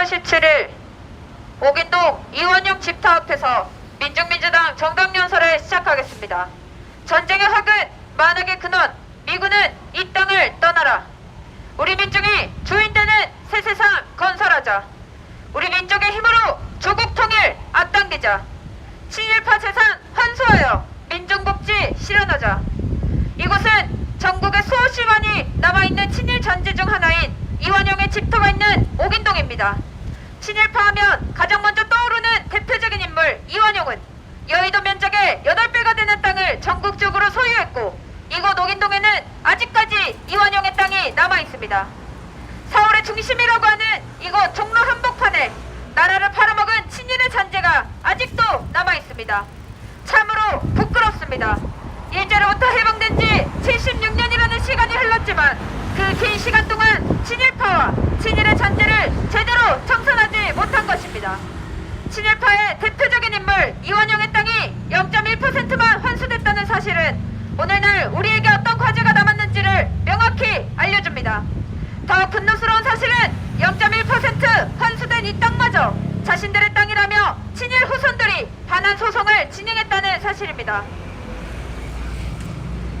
10월 17일 오긴동 이원용 집터 앞에서 민중민주당 정당연설을 시작하겠습니다. 전쟁의 확은 만악의 근원 미군은 이 땅을 떠나라. 우리 민중이 주인되는 새 세상 건설하자. 우리 민족의 힘으로 조국 통일 앞당기자. 친일파 재산 환수하여 민중복지 실현하자. 이곳은 전국에 수없이 많이 남아있는 친일 전지 중 하나인 이완용의 집터가 있는 오긴동입니다. 친일파 하면 가장 먼저 떠오르는 대표적인 인물 이완용은 여의도 면적의 8배가 되는 땅을 전국적으로 소유했고 이곳 오긴동에는 아직까지 이완용의 땅이 남아있습니다. 서울의 중심이라고 하는 이곳 종로 한복판에 나라를 팔아먹은 친일의 잔재가 아직도 남아있습니다. 참으로 부끄럽습니다. 일제로부터 해방된 지 76년이라는 시간이 흘렀지만 그 긴 시간 동안 친일파와 친일의 잔재를 제대로 청산하지 못한 것입니다. 친일파의 대표적인 인물 이완용의 땅이 0.1%만 환수됐다는 사실은 오늘날 우리에게 어떤 과제가 남았는지를 명확히 알려줍니다. 더 분노스러운 사실은 0.1% 환수된 이 땅마저 자신들의 땅이라며 친일 후손들이 반환 소송을 진행했다는 사실입니다.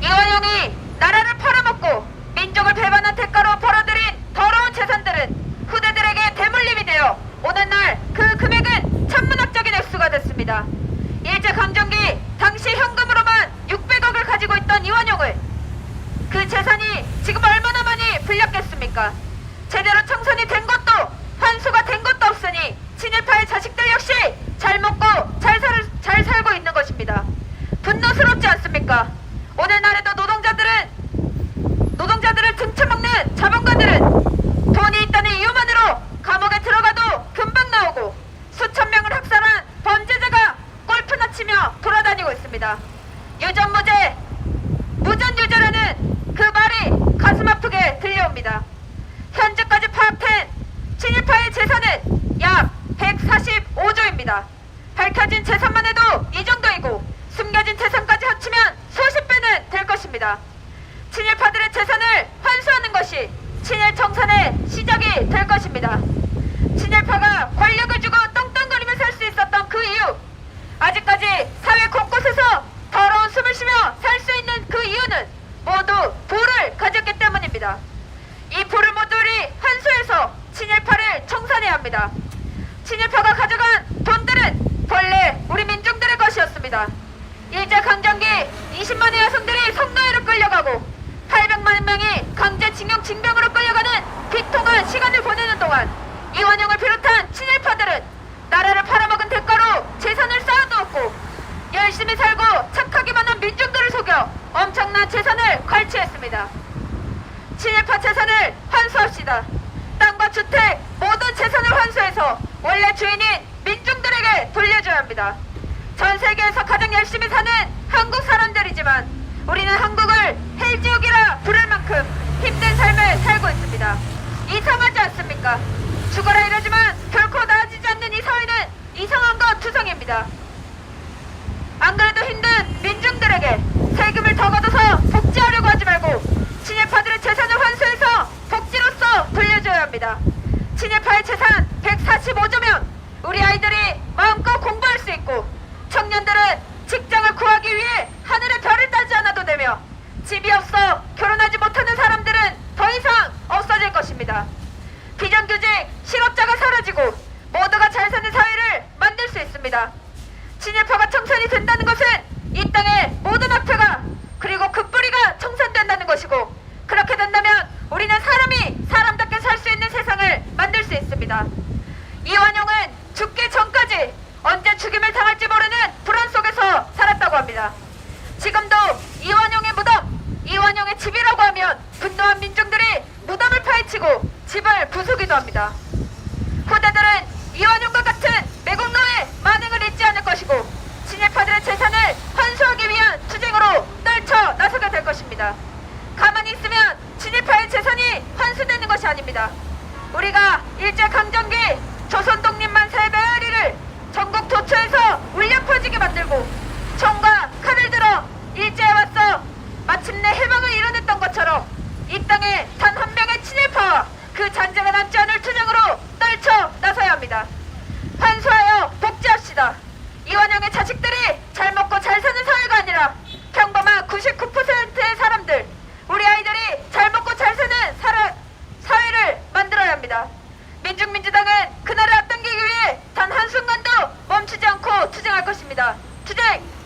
이완용이 나라를 팔아먹고 민족을 배반한 대가로 벌어들인 더러운 재산들은 후대들에게 대물림이 되어 오늘날 그 금액은 천문학적인 액수가 됐습니다. 일제강점기 당시 현금으로만 600억을 가지고 있던 이완용을 그 재산이 지금 얼마나 많이 불렸겠습니까? 제대로 청산이 된 것도 환수가 된 것도 없으니 친일파의 자식들 역시 잘 먹고 잘, 살, 잘 살고 있는 것입니다. 분노스럽지 않습니까? 오늘날에도 노동자들은 노동자들을 등쳐먹는 자본가들은 돈이 있다는 이유만으로 감옥에 들어가도 금방 나오고 수천 명을 학살한 범죄자가 골프나 치며 돌아다니고 있습니다. 유전무죄, 무전유죄라는 그 말이 가슴 아프게 들려옵니다. 현재까지 파악된 친일파의 재산은 약 145조입니다. 밝혀진 재산만 해도 이 정도이고 숨겨진 재산까지 합치면 수십 배는 될 것입니다. 친일파들의 재산을 환수하는 것이 친일 청산의 시작이 될 것입니다. 친일파가 권력을 주고 떵떵거리며 살 수 있었던 그 이유 아직까지 사회 곳곳에서 더러운 숨을 쉬며 살 수 있는 그 이유는 모두 부를 가졌기 때문입니다. 이 부를 모조리 환수해서 친일파를 청산해야 합니다. 친일파가 가져간 돈들은 본래 우리 민중들의 것이었습니다. 일제 강점기 20만의 여성들이 성노예로 끌려가고 800만 명이 강제징용 징병으로 끌려가는 비통한 시간을 보내는 동안 이완용을 비롯한 친일파들은 나라를 팔아먹은 대가로 재산을 쌓아두었고 열심히 살고 착하기만 한 민중들을 속여 엄청난 재산을 갈취했습니다. 친일파 재산을 환수합시다. 땅과 주택 모든 재산을 환수해서 원래 주인인 민중들에게 돌려줘야 합니다. 전 세계에서 가장 열심히 사는 한국 사람들이지만 우리는 한국을 헬지옥이라 부를 만큼 힘든 삶을 살고 있습니다. 이상하지 않습니까? 죽어라 이러지만 결코 나아지지 않는 이 사회는 이상한 것 투성입니다. 안 그래도 힘든 민중들에게 세금을 더 걷어서 복지하려고 하지 말고 친일파들의 재산을 환수해서 복지로서 돌려줘야 합니다. 친일파의 재산 145조면 우리 아이들이 마음껏 공부할 수 있고 청년들은 직장을 구하기 위해 하늘의 별을 따지 않아도 되며 집이 없어 결혼하지 못하는 사람들은 더 이상 없어질 것입니다. 비정규직 실업자가 사라지고 모두가 잘 사는 수 있습니다. 친일파가 청산이 된다는 것은 이 땅의 모든 악패가 그리고 그 뿌리가 청산된다는 것이고 그렇게 된다면 우리는 사람이 사람답게 살 수 있는 세상을 만들 수 있습니다. 이완용은 죽기 전까지 언제 죽임을 당할지 모르는 불안 속에서 살았다고 합니다. 지금도 이완용의 무덤, 이완용의 집이라고 하면 분노한 민중들이 무덤을 파헤치고 집을 부수기도 합니다. 후대들은 이완용과 같은 것이 아닙니다. 우리가 일제강점기 조선 독립만 세 배아리를 전국 도처에서 울려 퍼지게 만들고 총과 칼을 들어 일제에 왔어 마침내 해방을 이뤄냈던 것처럼 이 땅에 단 한 명의 친일파와 그 잔재가 남지 않을 투쟁으로 떨쳐 나서야 합니다. 환수하여 복지합시다. 이완영의 자식들이 민중민주당은 그날을 앞당기기 위해 단 한순간도 멈추지 않고 투쟁할 것입니다. 투쟁!